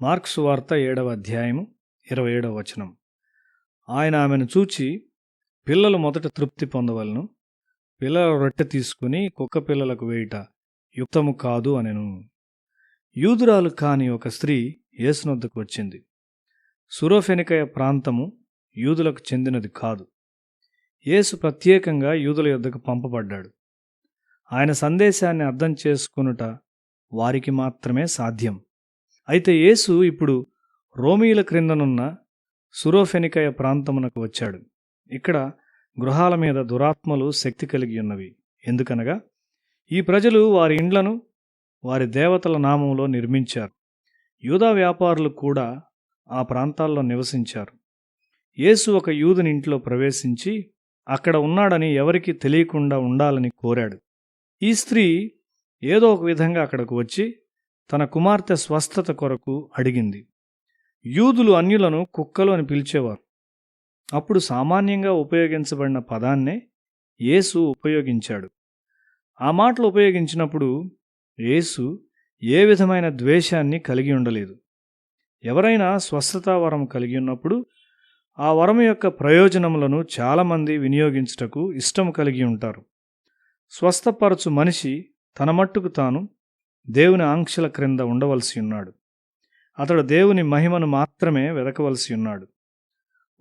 Marks వార్త ఏడవ అధ్యాయము ఇరవై ఏడవ వచనం. ఆయన ఆమెను చూచి పిల్లలు మొదట తృప్తి పొందవలను పిల్లల రొట్టె తీసుకుని కుక్క పిల్లలకు వేయుట యుక్తము కాదు అనెను. యూదురాలు కాని ఒక స్త్రీ యేసునొద్దకు వచ్చింది. సురోఫెనికయ ప్రాంతము యూదులకు చెందినది కాదు. యేసు ప్రత్యేకంగా యూదుల యొద్దకు పంపబడ్డాడు. ఆయన సందేశాన్ని అర్థం చేసుకొనుట వారికి మాత్రమే సాధ్యం. అయితే యేసు ఇప్పుడు రోమీల క్రిందనున్న సురోఫెనికయ ప్రాంతమునకు వచ్చాడు. ఇక్కడ గృహాల మీద దురాత్మలు శక్తి కలిగి ఉన్నవి. ఎందుకనగా ఈ ప్రజలు వారి ఇండ్లను వారి దేవతల నామంలో నిర్మించారు. యూదా వ్యాపారులు కూడా ఆ ప్రాంతాల్లో నివసించారు. యేసు ఒక యూదుని ఇంట్లో ప్రవేశించి అక్కడ ఉన్నాడని ఎవరికీ తెలియకుండా ఉండాలని కోరాడు. ఈ స్త్రీ ఏదో ఒక విధంగా అక్కడకు వచ్చి తన కుమార్తె స్వస్థత కొరకు అడిగింది. యూదులు అన్యులను కుక్కలు అని పిలిచేవారు. అప్పుడు సామాన్యంగా ఉపయోగించబడిన పదాన్నే యేసు ఉపయోగించాడు. ఆ మాటలు ఉపయోగించినప్పుడు యేసు ఏ విధమైన ద్వేషాన్ని కలిగి ఉండలేదు. ఎవరైనా స్వస్థతా వరం కలిగి ఉన్నప్పుడు ఆ వరం యొక్క ప్రయోజనములను చాలామంది వినియోగించుటకు ఇష్టం కలిగి ఉంటారు. స్వస్థపరచు మనిషి తన మట్టుకు తాను దేవుని ఆంక్షల క్రింద ఉండవలసి ఉన్నాడు. అతడు దేవుని మహిమను మాత్రమే వెదకవలసి ఉన్నాడు.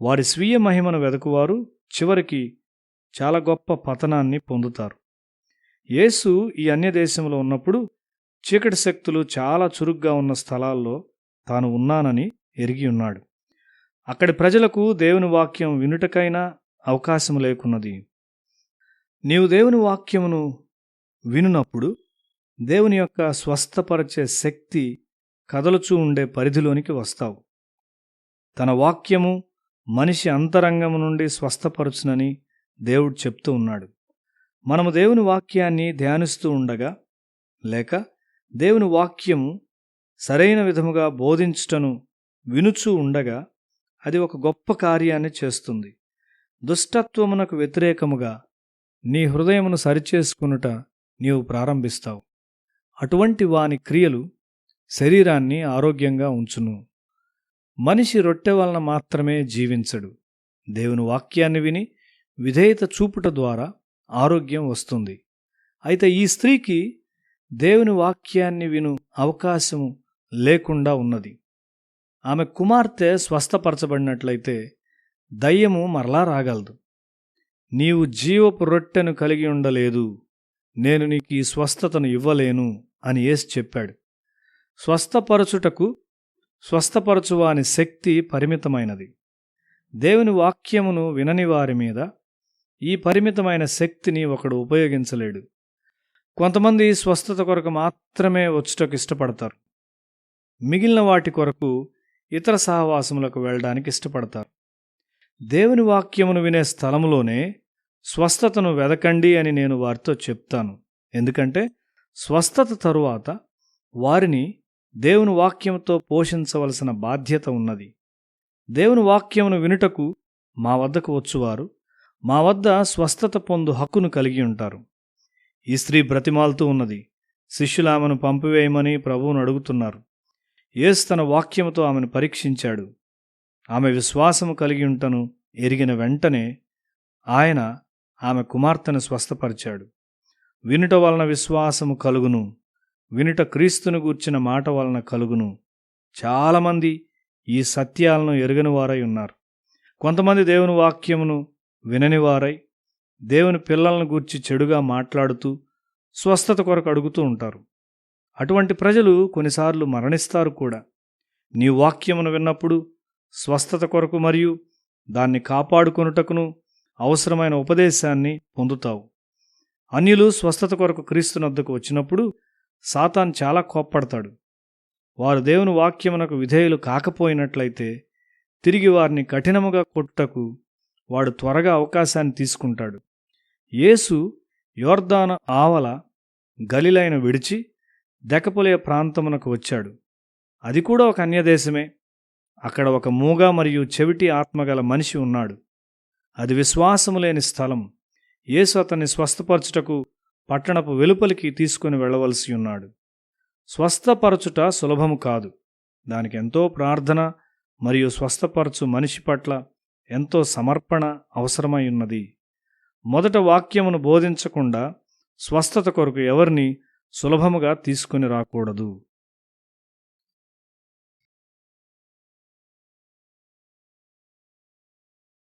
వారి స్వీయ మహిమను వెదకువారు చివరికి చాలా గొప్ప పతనాన్ని పొందుతారు. యేసు ఈ అన్య దేశంలో ఉన్నప్పుడు చీకటి శక్తులు చాలా చురుగ్గా ఉన్న స్థలాల్లో తాను ఉన్నానని ఎరిగి ఉన్నాడు. అక్కడి ప్రజలకు దేవుని వాక్యం వినుటకైనా అవకాశం లేకున్నది. నీవు దేవుని వాక్యమును వినునప్పుడు దేవుని యొక్క స్వస్థపరిచే శక్తి కదలుచూ ఉండే పరిధిలోనికి వస్తావు. తన వాక్యము మనిషి అంతరంగము నుండి స్వస్థపరచునని దేవుడు చెప్తూ ఉన్నాడు. మనము దేవుని వాక్యాన్ని ధ్యానిస్తూ ఉండగా లేక దేవుని వాక్యము సరైన విధముగా బోధించుటను వినుచూ ఉండగా అది ఒక గొప్ప కార్యాన్ని చేస్తుంది. దుష్టత్వమునకు వ్యతిరేకముగా నీ హృదయమును సరిచేసుకునుట నీవు ప్రారంభిస్తావు. అటువంటి వాని క్రియలు శరీరాన్ని ఆరోగ్యంగా ఉంచును. మనిషి రొట్టె వలన మాత్రమే జీవించడు. దేవుని వాక్యాన్ని విని విధేయత చూపుట ద్వారా ఆరోగ్యం వస్తుంది. అయితే ఈ స్త్రీకి దేవుని వాక్యాన్ని విను అవకాశము లేకుండా ఉన్నది. ఆమె కుమార్తె స్వస్థపరచబడినట్లయితే దయ్యము మరలా రాగలదు. నీవు జీవపు రొట్టెను కలిగి ఉండలేదు. నేను నీకు ఈ స్వస్థతను ఇవ్వలేను. అని యేసు చెప్పాడు. స్వస్థపరచుటకు స్వస్థపరచువాని శక్తి పరిమితమైనది. దేవుని వాక్యమును వినని వారి మీద ఈ పరిమితమైన శక్తిని ఒకడు ఉపయోగించలేడు. కొంతమంది స్వస్థత కొరకు మాత్రమే వచ్చుటకు ఇష్టపడతారు. మిగిలిన వాటి కొరకు ఇతర సహవాసములకు వెళ్ళడానికి ఇష్టపడతారు. దేవుని వాక్యమును వినే స్థలములోనే స్వస్థతను వెదకండి అని నేను వారితో చెప్తాను. ఎందుకంటే స్వస్థత తరువాత వారిని దేవుని వాక్యంతో పోషించవలసిన బాధ్యత ఉన్నది. దేవుని వాక్యమును వినుటకు మా వద్దకు వచ్చువారు. మా వద్ద స్వస్థత పొందు హక్కును కలిగి ఉంటారు. ఈ స్త్రీ బ్రతిమాలుతూ ఉన్నది. శిష్యులామెను పంపివేయమని ప్రభువును అడుగుతున్నారు. యేసు తన వాక్యముతో ఆమెను పరీక్షించాడు. ఆమె విశ్వాసము కలిగి ఉంటను ఎరిగిన వెంటనే ఆయన ఆమె కుమార్తెను స్వస్థపరిచాడు. వినుట వలన విశ్వాసము కలుగును. వినుట క్రీస్తును గూర్చిన మాట వలన కలుగును. చాలామంది ఈ సత్యాలను ఎరగని వారై ఉన్నారు. కొంతమంది దేవుని వాక్యమును వినని వారై దేవుని పిల్లలను గూర్చి చెడుగా మాట్లాడుతూ స్వస్థత కొరకు అడుగుతూ ఉంటారు. అటువంటి ప్రజలు కొన్నిసార్లు మరణిస్తారు కూడా. నీ వాక్యమును విన్నప్పుడు స్వస్థత కొరకు మరియు దాన్ని కాపాడుకొనుటకును అవసరమైన ఉపదేశాన్ని పొందుతావు. అన్యులు స్వస్థత కొరకు క్రీస్తునద్దకు వచ్చినప్పుడు సాతాన్ చాలా కోప్పడతాడు. వారు దేవుని వాక్యమునకు విధేయులు కాకపోయినట్లయితే తిరిగి వారిని కఠినముగా కొట్టుటకు వాడు త్వరగా అవకాశాన్ని తీసుకుంటాడు. యేసు యోర్దాన ఆవల గలిలైన విడిచి దెకపులే ప్రాంతమునకు వచ్చాడు. అది కూడా ఒక అన్యదేశమే. అక్కడ ఒక మూగ మరియు చెవిటి ఆత్మగల మనిషి ఉన్నాడు. అది విశ్వాసము లేని స్థలం యేసు అతన్ని స్వస్థపరచుటకు పట్టణపు వెలుపలికి తీసుకుని వెళ్ళవలసి ఉన్నాడు. స్వస్థపరచుట సులభము కాదు. దానికి ఎంతో ప్రార్థన మరియు స్వస్థపరచు మనిషి పట్ల ఎంతో సమర్పణ అవసరమై ఉన్నది. మొదట వాక్యమును బోధించకుండా స్వస్థత కొరకు ఎవరిని సులభముగా తీసుకుని రాకూడదు.